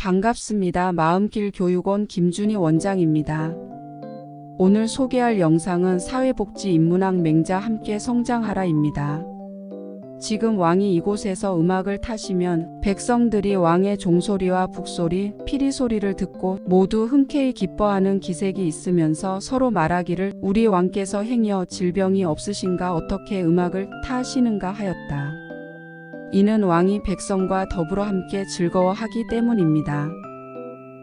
반갑습니다. 마음길 교육원 김준희 원장입니다. 오늘 소개할 영상은 사회복지 인문학 맹자 함께 성장하라입니다. 지금 왕이 이곳에서 음악을 타시면 백성들이 왕의 종소리와 북소리, 피리 소리를 듣고 모두 흔쾌히 기뻐하는 기색이 있으면서 서로 말하기를 우리 왕께서 행여 질병이 없으신가 어떻게 음악을 타시는가 하였다. 이는 왕이 백성과 더불어 함께 즐거워하기 때문입니다.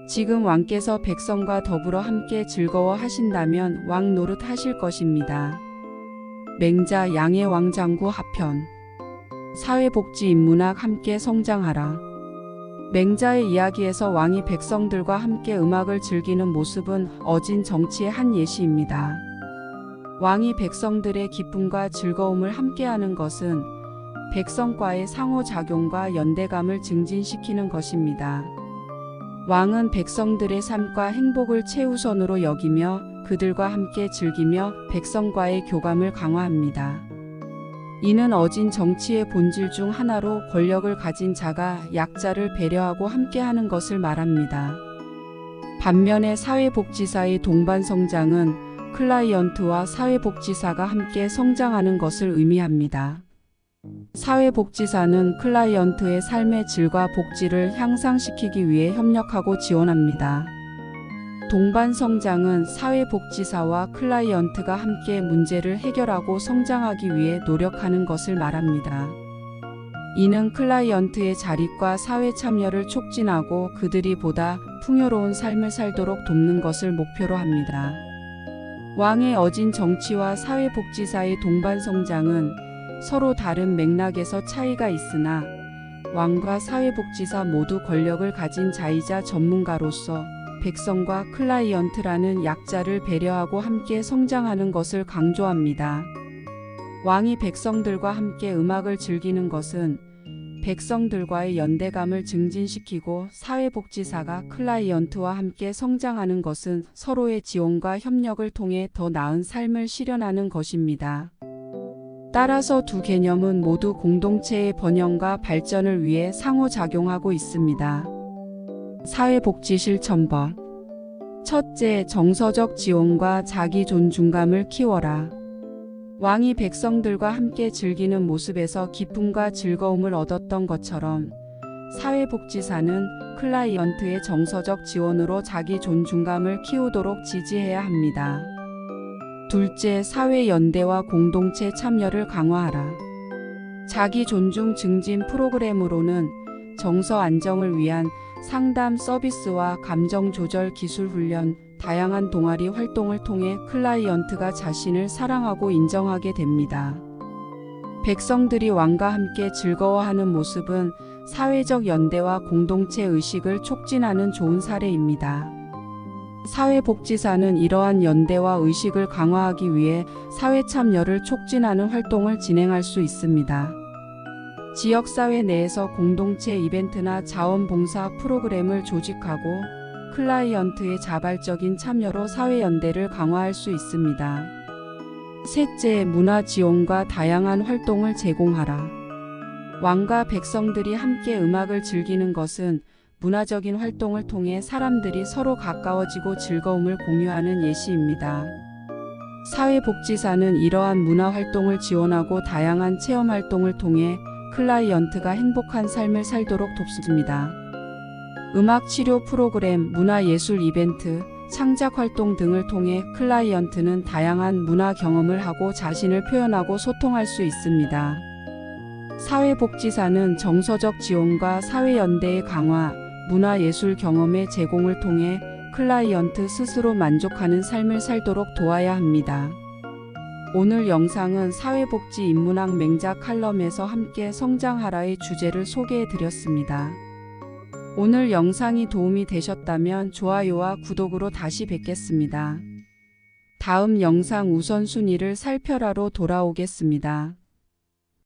지금 왕께서 백성과 더불어 함께 즐거워 하신다면 왕 노릇 하실 것입니다. 맹자 양의 왕장구 하편 사회복지 인문학 함께 성장하라. 맹자의 이야기에서 왕이 백성들과 함께 음악을 즐기는 모습은 어진 정치의 한 예시입니다. 왕이 백성들의 기쁨과 즐거움을 함께하는 것은 백성과의 상호작용과 연대감을 증진시키는 것입니다. 왕은 백성들의 삶과 행복을 최우선으로 여기며 그들과 함께 즐기며 백성과의 교감을 강화합니다. 이는 어진 정치의 본질 중 하나로 권력을 가진 자가 약자를 배려하고 함께하는 것을 말합니다. 반면에 사회복지사의 동반 성장은 클라이언트와 사회복지사가 함께 성장하는 것을 의미합니다. 사회복지사는 클라이언트의 삶의 질과 복지를 향상시키기 위해 협력하고 지원합니다. 동반 성장은 사회복지사와 클라이언트가 함께 문제를 해결하고 성장하기 위해 노력하는 것을 말합니다. 이는 클라이언트의 자립과 사회 참여를 촉진하고 그들이 보다 풍요로운 삶을 살도록 돕는 것을 목표로 합니다. 왕의 어진 정치와 사회복지사의 동반 성장은 서로 다른 맥락에서 차이가 있으나 왕과 사회복지사 모두 권력을 가진 자이자 전문가로서 백성과 클라이언트라는 약자를 배려하고 함께 성장하는 것을 강조합니다. 왕이 백성들과 함께 음악을 즐기는 것은 백성들과의 연대감을 증진시키고 사회복지사가 클라이언트와 함께 성장하는 것은 서로의 지원과 협력을 통해 더 나은 삶을 실현하는 것입니다. 따라서 두 개념은 모두 공동체의 번영과 발전을 위해 상호작용하고 있습니다. 사회복지 실천법 첫째, 정서적 지원과 자기 존중감을 키워라. 왕이 백성들과 함께 즐기는 모습에서 기쁨과 즐거움을 얻었던 것처럼 사회복지사는 클라이언트의 정서적 지원으로 자기 존중감을 키우도록 지지해야 합니다. 둘째, 사회 연대와 공동체 참여를 강화하라. 자기 존중 증진 프로그램으로는 정서 안정을 위한 상담 서비스와 감정 조절 기술 훈련, 다양한 동아리 활동을 통해 클라이언트가 자신을 사랑하고 인정하게 됩니다. 백성들이 왕과 함께 즐거워하는 모습은 사회적 연대와 공동체 의식을 촉진하는 좋은 사례입니다. 사회복지사는 이러한 연대와 의식을 강화하기 위해 사회 참여를 촉진하는 활동을 진행할 수 있습니다. 지역사회 내에서 공동체 이벤트나 자원봉사 프로그램을 조직하고 클라이언트의 자발적인 참여로 사회연대를 강화할 수 있습니다. 셋째, 문화 지원과 다양한 활동을 제공하라. 왕과 백성들이 함께 음악을 즐기는 것은 문화적인 활동을 통해 사람들이 서로 가까워지고 즐거움을 공유하는 예시입니다. 사회복지사는 이러한 문화 활동을 지원하고 다양한 체험 활동을 통해 클라이언트가 행복한 삶을 살도록 돕습니다. 음악 치료 프로그램, 문화예술 이벤트, 창작 활동 등을 통해 클라이언트는 다양한 문화 경험을 하고 자신을 표현하고 소통할 수 있습니다. 사회복지사는 정서적 지원과 사회연대의 강화, 문화예술 경험의 제공을 통해 클라이언트 스스로 만족하는 삶을 살도록 도와야 합니다. 오늘 영상은 사회복지 인문학 맹자 칼럼에서 함께 성장하라의 주제를 소개해 드렸습니다. 오늘 영상이 도움이 되셨다면 좋아요와 구독으로 다시 뵙겠습니다. 다음 영상 우선순위를 살펴라로 돌아오겠습니다.